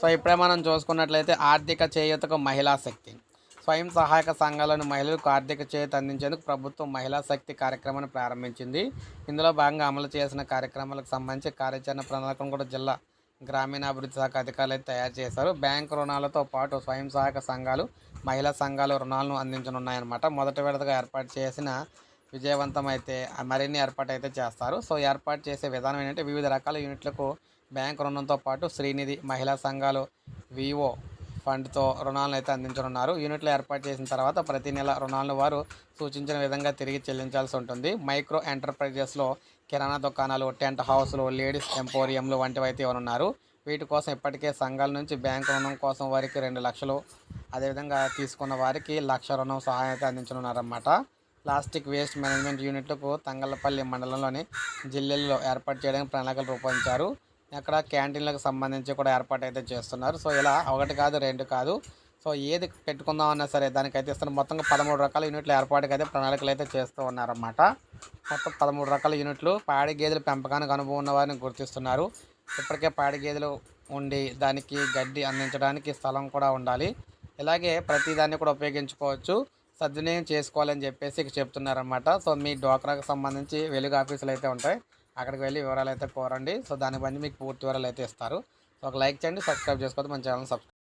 So ఇప్పుడే మనం చూసుకున్నట్లయితే ఆర్థిక చేయూతకు మహిళా శక్తి. స్వయం సహాయక సంఘాలను మహిళలకు ఆర్థిక చేయూత అందించేందుకు ప్రభుత్వం మహిళా శక్తి కార్యక్రమాన్ని ప్రారంభించింది. ఇందులో భాగంగా అమలు చేసిన కార్యక్రమాలకు సంబంధించి కార్యాచరణ ప్రణాళికను కూడా జిల్లా గ్రామీణాభివృద్ధి శాఖ అధికారులు తయారు చేశారు. బ్యాంకు రుణాలతో పాటు స్వయం సహాయక సంఘాలు మహిళా సంఘాలు రుణాలను అందించనున్నాయన్నమాట. మొదటి విడతగా ఏర్పాటు చేసిన విజయవంతమైతే మరిన్ని ఏర్పాటు అయితే చేస్తారు. సో ఏర్పాటు చేసే విధానం ఏంటంటే వివిధ రకాల యూనిట్లకు బ్యాంక్ రుణంతో పాటు శ్రీనిధి మహిళా సంఘాలు వివో ఫండ్తో రుణాలను అయితే అందించనున్నారు. యూనిట్లు ఏర్పాటు చేసిన తర్వాత ప్రతి నెల రుణాలను వారు సూచించిన విధంగా తిరిగి చెల్లించాల్సి ఉంటుంది. మైక్రో ఎంటర్ప్రైజెస్లో కిరాణా దుకాణాలు టెంట్ హౌస్లు లేడీస్ ఎంపోరియంలు వంటివి అయితే ఇవ్వనున్నారు. వీటి కోసం ఇప్పటికే సంఘాల నుంచి బ్యాంకు రుణం కోసం వారికి రెండు లక్షలు అదేవిధంగా తీసుకున్న వారికి లక్ష రుణం సహాయం అయితే అందించనున్నారన్నమాట. ప్లాస్టిక్ వేస్ట్ మేనేజ్మెంట్ యూనిట్లకు తంగళ్ళపల్లి మండలంలోని జిల్లెల్లో ఏర్పాటు చేయడానికి ప్రణాళికలు రూపొందించారు. అక్కడ క్యాంటీన్లకు సంబంధించి కూడా ఏర్పాటు అయితే చేస్తున్నారు. సో ఇలా ఒకటి కాదు రెండు కాదు. సో ఏది పెట్టుకుందాం అన్నా సరే దానికైతే ఇస్తున్న మొత్తంగా పదమూడు రకాల యూనిట్ల ఏర్పాటుకి అయితే ప్రణాళికలు అయితే చేస్తూ ఉన్నారన్నమాట. మొత్తం పదమూడు రకాల యూనిట్లు పాడి గేదెల పెంపకానికి అనుభవం ఉన్న వారిని గుర్తిస్తున్నారు. ఇప్పటికే పాడి గేదెలు ఉండి దానికి గడ్డి అందించడానికి స్థలం కూడా ఉండాలి. ఇలాగే ప్రతిదాన్ని కూడా ఉపయోగించుకోవచ్చు. సద్వినియోగం చేసుకోవాలని చెప్పేసి ఇక చెప్తున్నారన్నమాట. సో మీ డోక్రాకు సంబంధించి వెలుగు ఆఫీసులు అయితే ఉంటాయి. అక్కడికి వెళ్ళి వివరాలు అయితే కోరండి. సో దాన్ని బట్టి మీకు పూర్తి వివరాలు అయితే ఇస్తారు. సో ఒక లైక్ చేయండి సబ్స్క్రైబ్ చేసుకోవద్దు మన ఛానల్ సబ్స్క్రైబ్